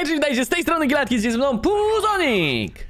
Hej, cześć, witajcie, z tej strony Gilatki, jest ze mną Puzonik!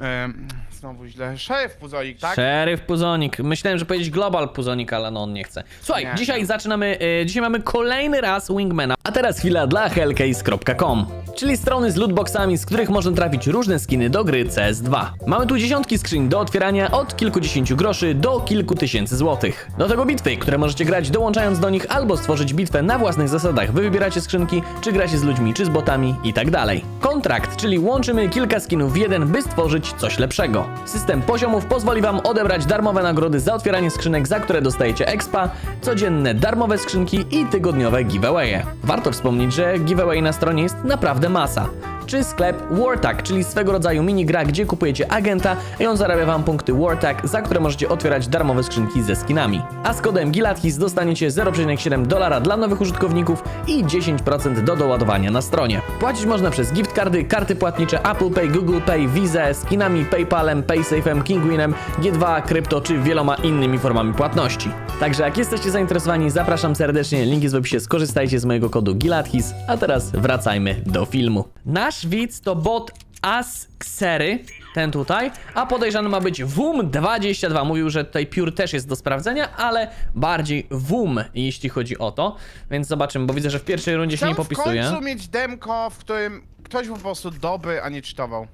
Em, znowu źle. Szeryf Puzolik, tak? Szeryf Puzonik. Myślałem, że powiedzieć Global Puzonik, ale no on nie chce. Słuchaj, Nie, dzisiaj zaczynamy, e, dzisiaj mamy kolejny raz Wingmana. A teraz chwila dla hellcase.com, czyli strony z lootboxami, z których można trafić różne skiny do gry CS2. Mamy tu dziesiątki skrzyń do otwierania od kilkudziesięciu groszy do kilku tysięcy złotych. Do tego bitwy, które możecie grać dołączając do nich albo stworzyć bitwę na własnych zasadach. Wy wybieracie skrzynki, czy gracie z ludźmi, czy z botami i tak dalej. Kontrakt, czyli łączymy kilka skinów w jeden, by stworzyć coś lepszego. System poziomów pozwoli wam odebrać darmowe nagrody za otwieranie skrzynek, za które dostajecie expa, codzienne darmowe skrzynki i tygodniowe giveawaye. Warto wspomnieć, że giveaway na stronie jest naprawdę masa. Czy sklep Wartag, czyli swego rodzaju minigra, gdzie kupujecie agenta i on zarabia wam punkty Wartag, za które możecie otwierać darmowe skrzynki ze skinami. A z kodem GILATHIS dostaniecie 0,7 dolara dla nowych użytkowników i 10% do doładowania na stronie. Płacić można przez gift cardy, karty płatnicze Apple Pay, Google Pay, Visa, skinami, PayPalem, PaySafe'em, Kinguinem, G2, krypto czy wieloma innymi formami płatności. Także jak jesteście zainteresowani, zapraszam serdecznie, link jest w opisie, skorzystajcie z mojego kodu GILATHIS, a teraz wracajmy do filmu. Nasz widz to bot Asksery, ten tutaj, a podejrzany ma być WUM22. Mówił, że tutaj Pure też jest do sprawdzenia, ale bardziej WUM, jeśli chodzi o to. Więc zobaczymy, bo widzę, że w pierwszej rundzie się nie w popisuje. końcu mieć demko, w którym ktoś po prostu doby, a nie czytował.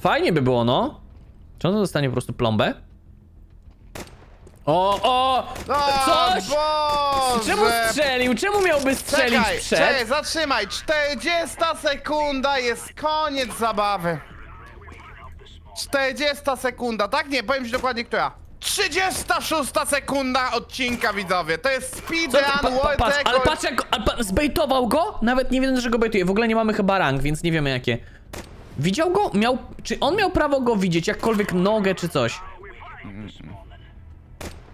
Fajnie by było, no. Czy on dostanie po prostu plombę? O, o! Coś! Boże! Czemu strzelił? Czemu miałby strzelić Czekaj, przed? czekaj, zatrzymaj! 40 sekunda jest koniec zabawy. 40 sekunda, tak? Nie, powiem ci dokładnie która. 36 sekunda odcinka, widzowie. To jest Co ty, speedrun World patrz, ale Record. patrz jak, ale pa, zbejtował go? Nawet nie wiem, że go bejtuje. W ogóle nie mamy chyba rank, więc nie wiemy jakie. Widział go? Miał, czy on miał prawo go widzieć, jakkolwiek nogę czy coś?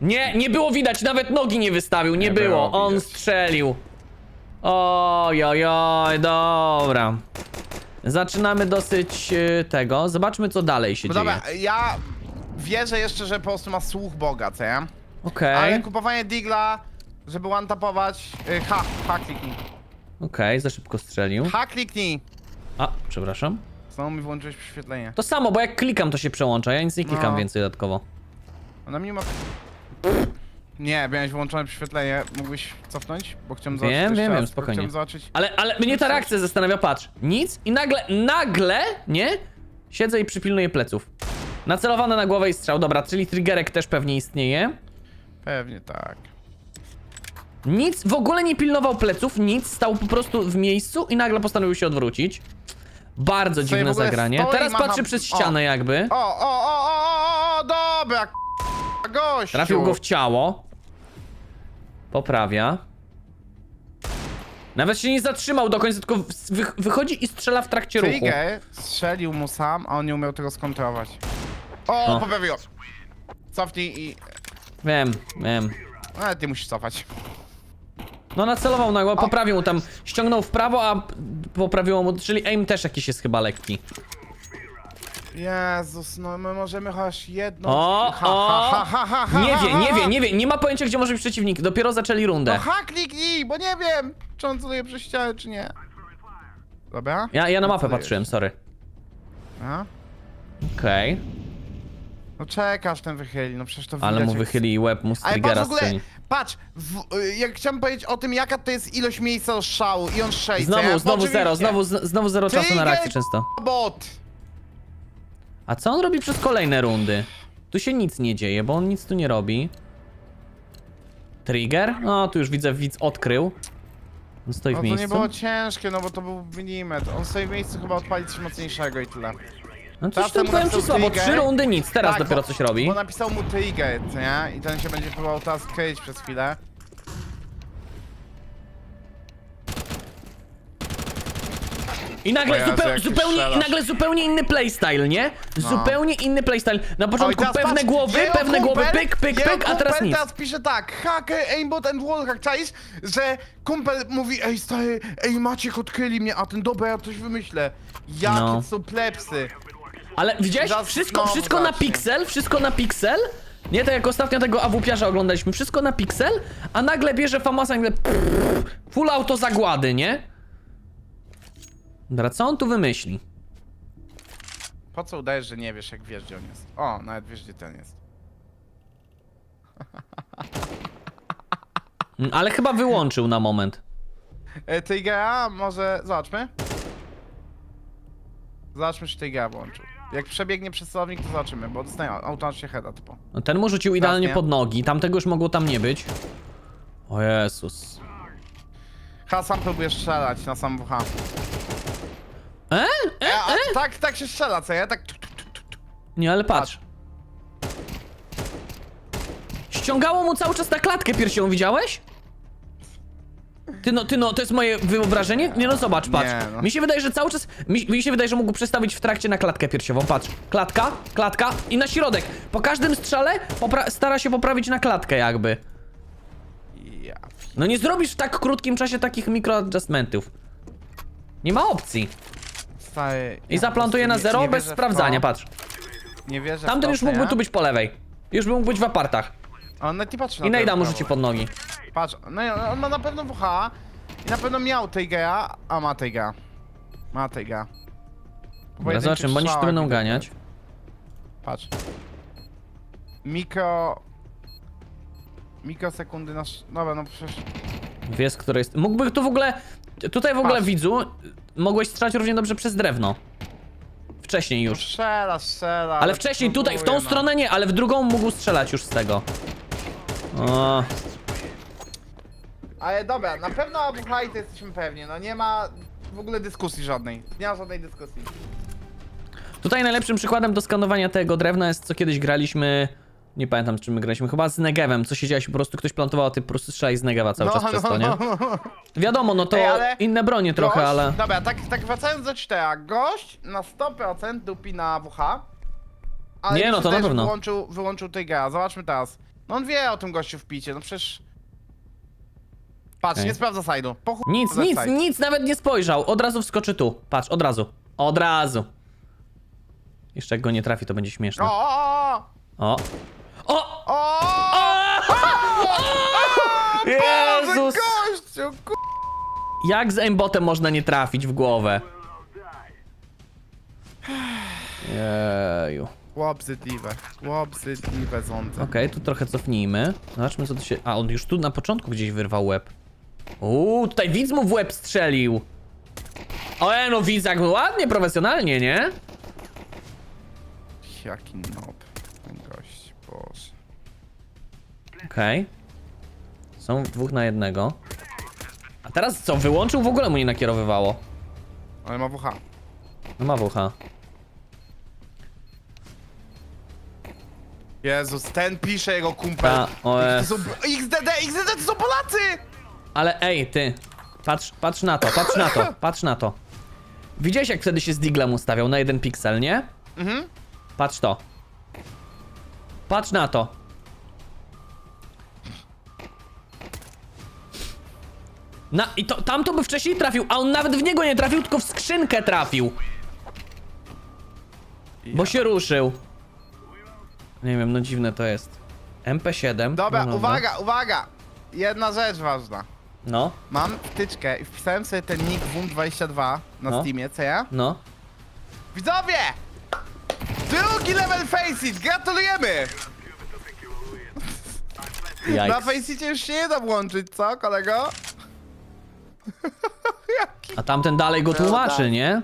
Nie, nie było widać, nawet nogi nie wystawił, nie, Nie było. było On widać. strzelił. Oj, oj, oj, dobra. Zaczynamy dosyć e, tego. Zobaczmy, co dalej się No dzieje. dobra, ja wierzę jeszcze, że po prostu ma słuch Boga, co ja? Okej, Ale kupowanie digla, żeby one-tapować... y, Ha, ha kliknij. okej, za szybko strzelił. Ha kliknij! A, przepraszam. Znowu mi włączyłeś prześwietlenie. To samo, bo jak klikam, to się przełącza. Ja nic nie klikam No. więcej dodatkowo. A na mnie ma... Nie, miałeś włączone prześwietlenie. Mógłbyś cofnąć? Bo chciałem Wiem, zobaczyć jeszcze wiem, wiem, bo spokojnie. Chciałem zobaczyć... Ale, ale mnie ta reakcja zastanawia, patrz. Nic i nagle, nagle, nie? Siedzę i przypilnuję pleców. Nacelowane na głowę i strzał, dobra, czyli triggerek też pewnie istnieje. Pewnie tak. Nic, w ogóle nie pilnował pleców, nic, stał po prostu w miejscu i nagle postanowił się odwrócić. Bardzo Sobie dziwne ogóle zagranie. stoi, Teraz macha- patrzy przez o. ścianę jakby. O, o, o, o, o, o, dobra, k***a, gościu! Trafił go w ciało. Poprawia. Nawet się nie zatrzymał do końca, tylko wy wychodzi i strzela w trakcie ruchu. Trigger strzelił mu sam, a on nie umiał tego skontrolować. O, O. poprawiło. Cofnij i... Wiem, wiem. Ale ty musisz cofać. No nacelował na poprawił mu tam, ściągnął w prawo, a poprawiło mu, czyli aim też jakiś jest chyba lekki. Jezus, no my możemy chociaż jedno... O, o. Nie wie, nie wie, nie wie, nie ma pojęcia gdzie może być przeciwnik, dopiero zaczęli rundę. No ha, kliknij, bo nie wiem, czy on celuje przez ścianę, czy nie. Dobra? Ja, ja na mapę Celujesz. patrzyłem, sorry. A? Okej, No czekasz ten wychyli, no przecież to widać. ale mu jak- wychyli łeb, mu z Ale patrz triggera w ogóle, strzeli. patrz, w, y, jak chciałem powiedzieć o tym, jaka to jest ilość miejsca do strzału i on strzeli, co Znowu, ja? Bo znowu zero, znowu, z- znowu zero czasu na Trigger, reakcję często. Bot! A co on robi przez kolejne rundy? Tu się nic nie dzieje, bo on nic tu nie robi. Trigger? No, tu już widzę, widz odkrył. On stoi No w to nie miejscu. było ciężkie, no bo to był milimetr. On stoi w miejscu chyba odpalić coś mocniejszego i tyle. No coś tam powiem napisał ci słabo, trigger. trzy rundy nic, teraz Tak, dopiero bo- coś robi. Bo napisał mu trigger, co nie? I ten się będzie próbował teraz kryć przez chwilę. I nagle, O Jezu, zupeł, jak ty zupełnie, strzelasz. nagle zupełnie inny playstyle, nie? Zupełnie inny playstyle. Na Oj, początku teraz pewne patrz, głowy, pewne głowy, kumpel- pyk, pyk, jego pyk, a teraz kumpel nic. teraz pisze tak, hacker, aimbot and wallhack, czaisz? Że kumpel mówi, ej stary, ej Maciek odkryli mnie, a ten dobra, ja coś wymyślę. Jakie No. są plepsy. Ale widziałeś? Wszystko, znowu wszystko na zacznie. piksel, wszystko na piksel. Nie tak jak ostatnio tego awupiarza oglądaliśmy, wszystko na piksel, a nagle bierze Famasa i nagle pff, full auto zagłady, nie? Dobra, co on tu wymyśli? Po co udajesz, że nie wiesz, jak wiesz, gdzie on jest? O, nawet wiesz, gdzie ten jest. Mm, Ale chyba wyłączył na moment. E, Tygera może... Zobaczmy. Zobaczmy, czy Tygera włączył. Jak przebiegnie przez celownik, to zobaczymy, bo dostaje automatycznie heada typu. No, Ten mu rzucił idealnie nie? pod nogi, tamtego już mogło tam nie być. O Jezus. Ha, sam próbujesz strzelać na sam WH. E? A, tak, tak się strzela, co ja? Tak... tu, tu, tu, tu, tu. Nie, ale patrz. Ściągało mu cały czas na klatkę piersiową, widziałeś? Ty no, ty no, to jest moje wyobrażenie? Nie no, zobacz, patrz. Nie, no. Mi się wydaje, że cały czas, mi, mi się wydaje, że mógł przestawić w trakcie na klatkę piersiową, patrz. Klatka, klatka i na środek. Po każdym strzale popra- stara się poprawić na klatkę jakby. Ja... No nie zrobisz w tak krótkim czasie takich mikroadjustmentów. Nie ma opcji. Stary, I ja zaplantuje na zero bez sprawdzania, patrz. Nie wierzę Tamten już mógłby tu być po lewej. Już by mógł być w apartach. A On nawet nie patrzy na I to najda mu rzuci pod nogi. Patrz, no i on ma na pewno WH i na pewno miał Tygera, a ma Tygera. Ma. Po Dobra, zobaczymy, bo oni się tu będą ganiać. Patrz. Mikro... Mikrosekundy na... sz- Dobra, no przecież... Wiesz, który jest. Mógłby tu w ogóle. Tutaj w ogóle Patrz. widzu. Mogłeś strzelać równie dobrze przez drewno. Wcześniej już. Strzela, strzela. Ale wcześniej tutaj, w tą no. stronę nie, ale w drugą mógł strzelać już z tego. O, Ale dobra, na pewno o WH to jesteśmy pewni, no nie ma w ogóle dyskusji żadnej. Nie ma żadnej dyskusji. tutaj najlepszym przykładem do skanowania tego drewna jest co kiedyś graliśmy. Nie pamiętam z czym my graliśmy, chyba z Negevem. Co się działo, po prostu ktoś plantował, a ty po prostu strzelaj z Negeva cały czas przez to, nie? Wiadomo, no to Ej, ale inne bronie trochę, Gość- ale. Dobra, tak, tak wracając do cztera, gość na 100% dupi na WH. Ale Nie, mi no się to na wydaje, że pewno. Wyłączył, wyłączył Tygera, zobaczmy teraz. No on wie o tym gościu w picie, no przecież... Patrz, Okej. nie sprawdza sajdu. Po chuj Nic, sprawdza nic, side. nic, nawet nie spojrzał. Od razu wskoczy tu. Patrz, od razu. Od razu. Jeszcze jak go nie trafi, to będzie śmieszne. O, o, O! O! o, o, Boże, Jezus! gościu, ku... Jak z aimbotem można nie trafić w głowę? Jeju. Łobzydliwe, łobzydliwe sądzę. Okej, tu trochę cofnijmy. Zobaczmy co tu się... A, on już tu na początku gdzieś wyrwał łeb. Uuu, tutaj widz mu w łeb strzelił. O, e, no widz jak ładnie, profesjonalnie, nie? Jaki nob, Okej. Są dwóch na jednego. A teraz co, wyłączył? W ogóle mu nie nakierowywało. Ale ma WH. No ma WH. Jezus, ten pisze jego kumpel. Ta, o To są XDD, XDD to są Polacy! Ale ej, ty. Patrz, patrz na to, patrz na to, patrz na to. Widziałeś jak wtedy się z diglem ustawiał na jeden piksel, nie? Mhm. Patrz to. Patrz na to. Na, i to, tamto by wcześniej trafił, a on nawet w niego nie trafił, tylko w skrzynkę trafił. Bo się ruszył. Nie wiem, no dziwne to jest. MP7. Dobra, no uwaga, uwaga! Jedna rzecz ważna. No, Mam wtyczkę i wpisałem sobie ten nick WUM22 na No. Steamie, co ja? no. Widzowie! Drugi level Faceit, gratulujemy! Na Jajks. Faceicie już się nie da włączyć, co kolego? A tamten dalej go tłumaczy, nie?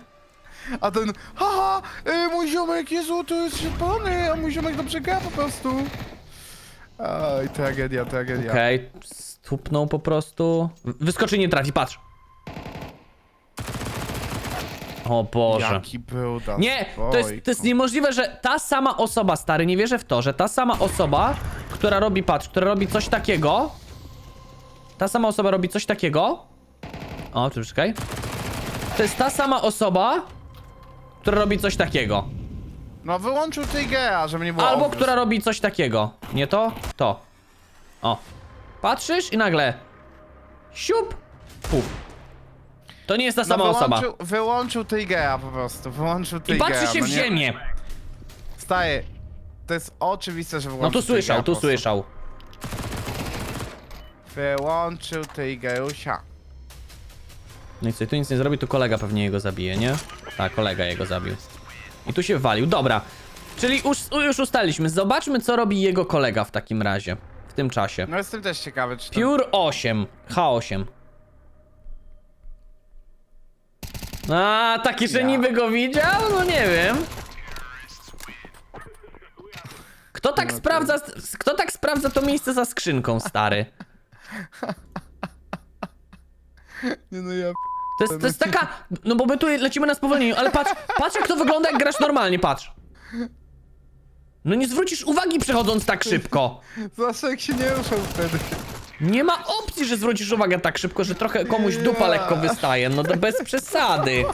A ten, haha, y, mój ziomek, Jezu, to jest szybany, a mój ziomek dobrze gra po prostu. Oj, tragedia, tragedia. Okej, stupnął po prostu. Wyskoczy i nie trafi, patrz. O Boże. Jaki był tam Nie, to jest, to jest niemożliwe, że ta sama osoba, stary, nie wierzę w to, że ta sama osoba, która robi, patrz, która robi coś takiego. Ta sama osoba robi coś takiego. O, tu czekaj. To jest ta sama osoba, która robi coś takiego. No wyłączył Tigera, żeby nie było Albo obvious. która robi coś takiego. Nie to? To. O. Patrzysz i nagle. Siup. Puf. To nie jest ta No, sama osoba. wyłączył, wyłączył Tigera po prostu, wyłączył I Tigera. patrzy się no w ziemię. Staje. To jest oczywiste, że No wyłączył tu słyszał, tu prostu. słyszał. Wyłączył Tigerusia. No i co, tu nic nie zrobi, tu kolega pewnie jego zabije, nie? Tak, kolega jego zabił. I tu się walił, dobra. Czyli już, już ustaliśmy, zobaczmy co robi jego kolega w takim razie. W tym czasie. No jestem też ciekawy, czy to... Pure 8, H8. A, taki, że Ja. niby go widział? No nie wiem. Kto tak sprawdza, kto tak sprawdza to miejsce za skrzynką, stary? Nie no ja... To jest, to jest taka, no bo my tu lecimy na spowolnieniu, ale patrz, patrz jak to wygląda jak grasz normalnie, patrz. No nie zwrócisz uwagi przechodząc tak szybko. Zawsze jak się nie ruszał wtedy. Nie ma opcji, że zwrócisz uwagę tak szybko, że trochę komuś dupa lekko wystaje, no to bez przesady.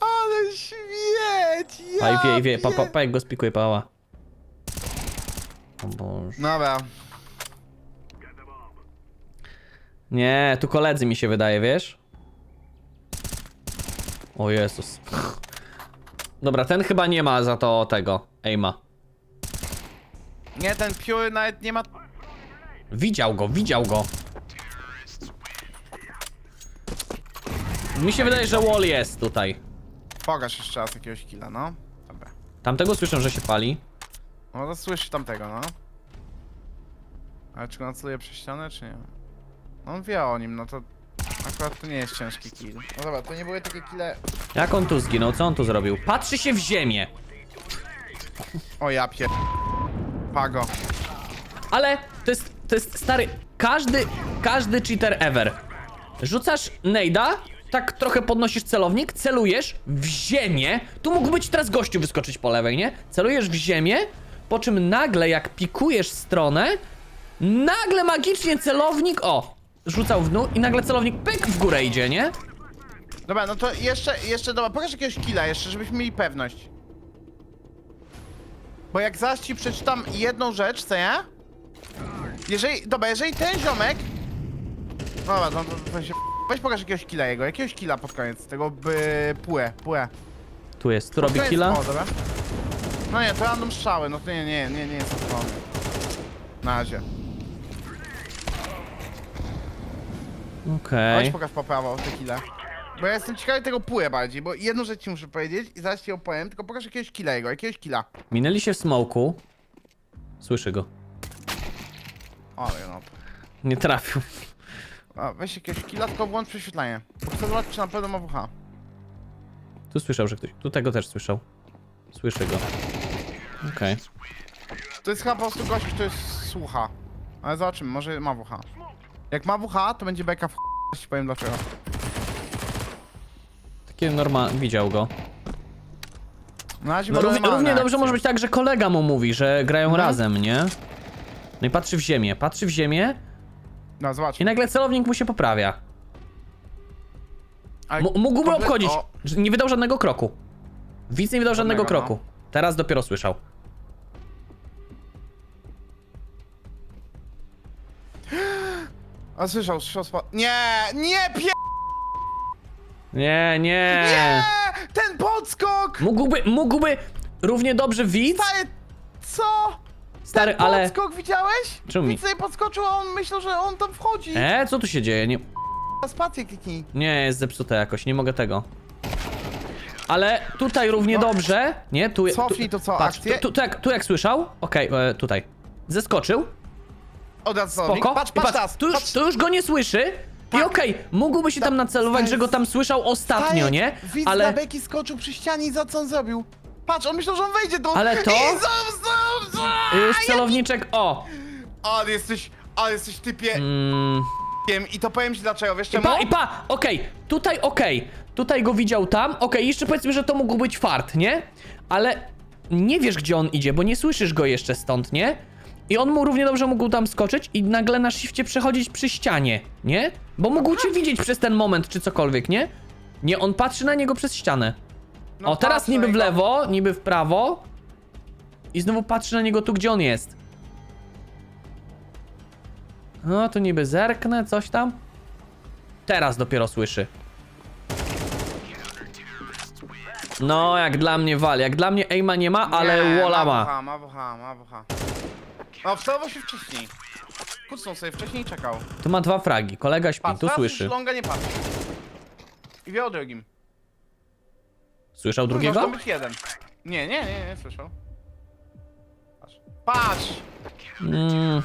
Ale śmieć! Ja Paj wie, wie, pa, pa, pa, jak go spikuje pała. O Boże. Dobra. Nie, tu koledzy mi się wydaje, wiesz? O Jezus. Dobra, ten chyba nie ma za to tego, aima. Nie, ten Pure nawet nie ma... Widział go, widział go. Mi się wydaje, że wall jest tutaj. Pokaż jeszcze raz jakiegoś killa, no. Dobra. Tamtego słyszę, że się pali. No to słyszy tamtego, no. Ale czy go naceluje przez ścianę, czy nie? On wie o nim, no to... Akurat to nie jest ciężki kill. No dobra, to nie były takie kille... Jak on tu zginął? Co on tu zrobił? Patrzy się w ziemię. O ja pier... Pago. Ale to jest, to jest stary, każdy, każdy cheater ever. Rzucasz nejda, tak trochę podnosisz celownik, celujesz w ziemię. Tu mógł być teraz gościu wyskoczyć po lewej, nie? Celujesz w ziemię, po czym nagle jak pikujesz stronę, nagle magicznie celownik, o, rzucał w dół i nagle celownik pyk w górę idzie, nie? Dobra, no to jeszcze, jeszcze, dobra, pokaż jakiegoś killa jeszcze, żebyśmy mieli pewność. Bo jak zaraz ci przeczytam jedną rzecz, co ja? Jeżeli, dobra, jeżeli ten ziomek... Dobra, no to, to się... Weź pokaż jakiegoś killa jego, jakiegoś killa pod koniec, tego by... Płe, płe. Tu jest, tu robi koniec- killa. O, dobra. No nie, to random strzały, no to nie, nie, nie, nie jest to. Na razie. Okej. Chodź pokaż po prawo te. Bo ja jestem ciekawy tego płe bardziej, bo jedną rzecz ci muszę powiedzieć i zaraz ci opowiem, tylko pokaż jakiegoś killa jego, jakiegoś killa. Minęli się w smoku. Słyszy go. O, no. Nie trafił. A, weź jakiegoś killa, tylko włącz prześwietlenie. Bo chcę zobaczyć, czy na pewno ma WH. Tu słyszał, że ktoś. Tu tego też słyszał. Słyszy go. Okej. To jest chyba po prostu gość, który słucha. Ale zobaczymy, może ma WH. Jak ma WH, to będzie beka w ch- ci powiem dlaczego. Takie normal. Widział go. Na razie No, ma równie, normalne równie dobrze akcje. może być tak, że kolega mu mówi, że grają Mhm. razem, nie? No i patrzy w ziemię, patrzy w ziemię No, zobacz. i nagle celownik mu się poprawia. M mógłby komple- obchodzić. O, że Nie wydał żadnego kroku. Widz nie wydał żadnego Żadnego, no. kroku. Teraz dopiero słyszał. A słyszał, słyszał spa... Nie, nie, pie... Nie, nie. Nie! Ten podskok! Mógłby, mógłby równie dobrze widz, Stary, co? stary, ale... Podskok widziałeś? Czemu mi- Widz sobie podskoczył, a on myślał, że on tam wchodzi. E, co tu się dzieje? Nie, Spację kliknij. nie jest zepsute jakoś, nie mogę tego. Ale tutaj równie No. dobrze, nie? Tu, Cofnij tu, to co, Patrz, akcję? tu, tu, tu, jak, tu jak słyszał? Okej, e, tutaj. Zeskoczył, Od razu spoko. Patrz, I patrz teraz. tu, już, patrz. tu już go nie słyszy. I Tak. okej, mógłby się tam nacelować, stary, że go tam słyszał ostatnio, Stary, nie? Widz na Ale, beki skoczył przy ścianie i za co on zrobił? Patrz, on myślał, że on wejdzie do... Ale to- I już celowniczek, o! Ale jesteś, ale jesteś typie... Mm, I to powiem ci dlaczego, wiesz I czemu? pa, i pa, okej, tutaj okej, tutaj go widział tam, okej, jeszcze powiedzmy, że to mógł być fart, nie? Ale nie wiesz, gdzie on idzie, bo nie słyszysz go jeszcze stąd, nie? I on mu równie dobrze mógł tam skoczyć i nagle na shifcie przechodzić przy ścianie, nie? Bo mógł cię widzieć przez ten moment, czy cokolwiek, nie? Nie, on patrzy na niego przez ścianę. No o, teraz patrz, niby w no i- lewo, niby w prawo. I znowu patrzy na niego tu, gdzie on jest. No, tu niby zerknę, coś tam. Teraz dopiero słyszy. No, jak dla mnie wali. Jak dla mnie aima nie ma, ale Nie, walla ma. Ma WH, ma O, wstawał się wcześniej. Kucnął sobie wcześniej i czekał. Tu ma dwa fragi, kolega śpi, Patrz, tu teraz słyszy. już longa nie patrzy. I wie o drugim. Słyszał Może drugiego? być jeden. Nie, nie, nie, nie słyszał. Patrz. Patrz! Mm,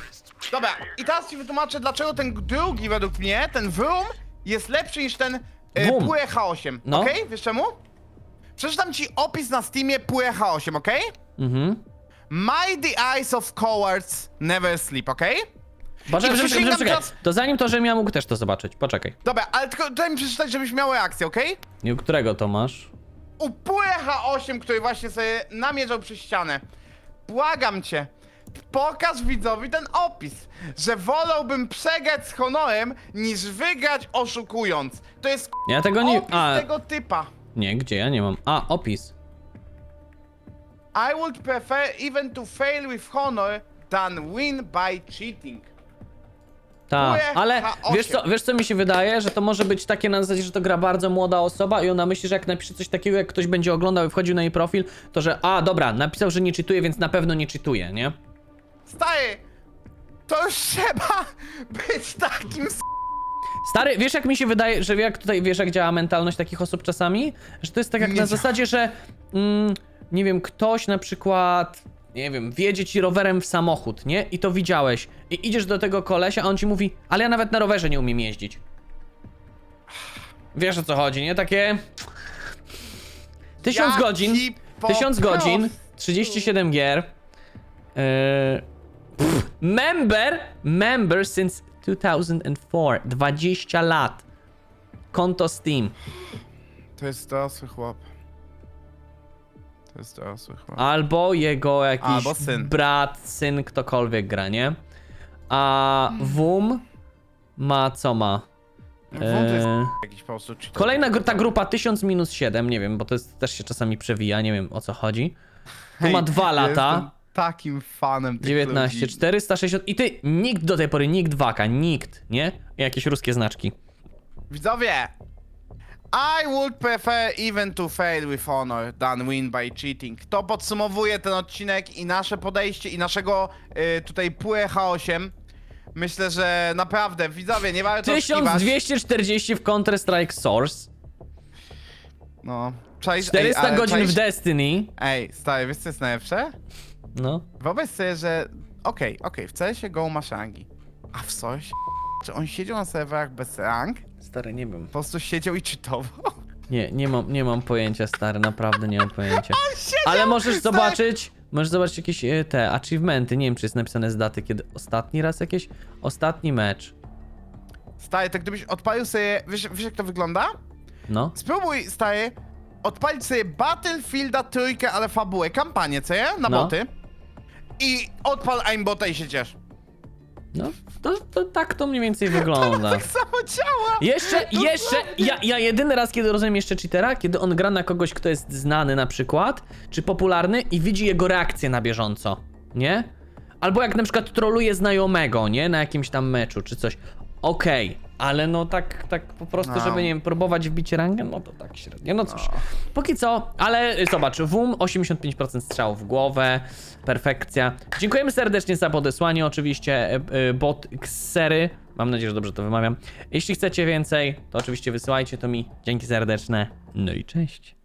Dobra, i teraz ci wytłumaczę, dlaczego ten drugi według mnie, ten Vroom, jest lepszy niż ten e, Vroom. Pue H8. No. Okej? Wiesz czemu? Przeczytam ci opis na Steamie Pue H8, okej? mhm. My the eyes of cowards never sleep, okej? Poczekaj, I teraz- To zanim to, żebym ja mógł też to zobaczyć. Poczekaj. Dobra, ale tylko daj mi przeczytać, żebyś miał reakcję, okej? U którego to masz? U Pue H8, który właśnie sobie namierzał przez ścianę. Błagam cię, pokaż widzowi ten opis, że wolałbym przegrać z honorem, niż wygrać oszukując. To jest Ja tego nie... opis A, tego typa. nie, gdzie? Ja nie mam. A, opis. I would prefer even to fail with honor than win by cheating. Tak, ale H8. wiesz co, wiesz co mi się wydaje, że to może być takie na zasadzie, że to gra bardzo młoda osoba i ona myśli, że jak napisze coś takiego, jak ktoś będzie oglądał i wchodził na jej profil, to że a, dobra, napisał, że nie czytuje, więc na pewno nie czytuje, nie? Stary, to już trzeba być takim s- Stary, wiesz jak mi się wydaje, że jak tutaj, wiesz jak działa mentalność takich osób czasami? Że to jest tak jak Nie na zasadzie, że mm, nie wiem, ktoś na przykład, nie wiem, wjedzie ci rowerem w samochód, nie? I to widziałeś. I idziesz do tego kolesia, a on ci mówi, ale ja nawet na rowerze nie umiem jeździć. Wiesz o co chodzi, nie? Takie... Tysiąc godzin, tysiąc godzin, prostu. 37 gier. Yy, pff, member, member since 2004, 20 lat. Konto Steam. To jest dorosły chłop. To jest dorosły chłop. Albo jego jakiś Albo syn. brat, syn, ktokolwiek gra, nie? A WUM ma co ma? Wąt jest Eee, jakiś po prostu cheater. Kolejna gr- ta grupa 1000 minus 7, nie wiem, bo to jest, też się czasami przewija, nie wiem o co chodzi. Tu ma dwa ja lata. Jestem takim fanem tych 19, ludzi. 460 i ty, nikt do tej pory, nikt waka, nikt, nie? Jakieś ruskie znaczki. Widzowie! I would prefer even to fail with honor than win by cheating. To podsumowuje ten odcinek i nasze podejście i naszego y, tutaj PUE H8. Myślę, że naprawdę, widzowie, nie warto oszukiwać. 1240 w Counter-Strike Source, No. Czaisz, 400 ej, ale godzin czaisz, w Destiny, Ej, stary, wiesz co jest najlepsze? no. Wyobraź sobie, że okej, okej, w CS-ie Go masz rangi, a w coś, czy on siedział na serwerach bez rank? Stary, nie wiem. Po prostu siedział i czytował. Nie, nie mam, nie mam pojęcia, stary, naprawdę nie mam pojęcia. Ale możesz zobaczyć, możesz zobaczyć jakieś e, te achievementy, nie wiem czy jest napisane z daty, kiedy ostatni raz jakieś, ostatni mecz. Stary, to gdybyś odpalił sobie, wiesz, wiesz jak to wygląda? No, Spróbuj, stary, odpalić sobie Battlefielda trójkę, ale fabułę, kampanię, co nie? Na No. boty. I odpal aimbota i się ciesz. no, to, to tak to mniej więcej wygląda. Tak samo! Jeszcze, Dosłownie. jeszcze, ja, ja jedyny raz, kiedy rozumiem jeszcze cheatera, kiedy on gra na kogoś, kto jest znany na przykład, czy popularny i widzi jego reakcję na bieżąco, nie? Albo jak na przykład troluje znajomego, nie? Na jakimś tam meczu, czy coś. Okej, ale no tak, tak po prostu, No. żeby, nie wiem, próbować wbić rangę, no to tak średnio, no cóż. Póki co, ale zobacz, WUM 85% strzałów w głowę, perfekcja. Dziękujemy serdecznie za podesłanie, oczywiście y, y, bot Xery, mam nadzieję, że dobrze to wymawiam. Jeśli chcecie więcej, to oczywiście wysyłajcie to mi, dzięki serdeczne, no i cześć.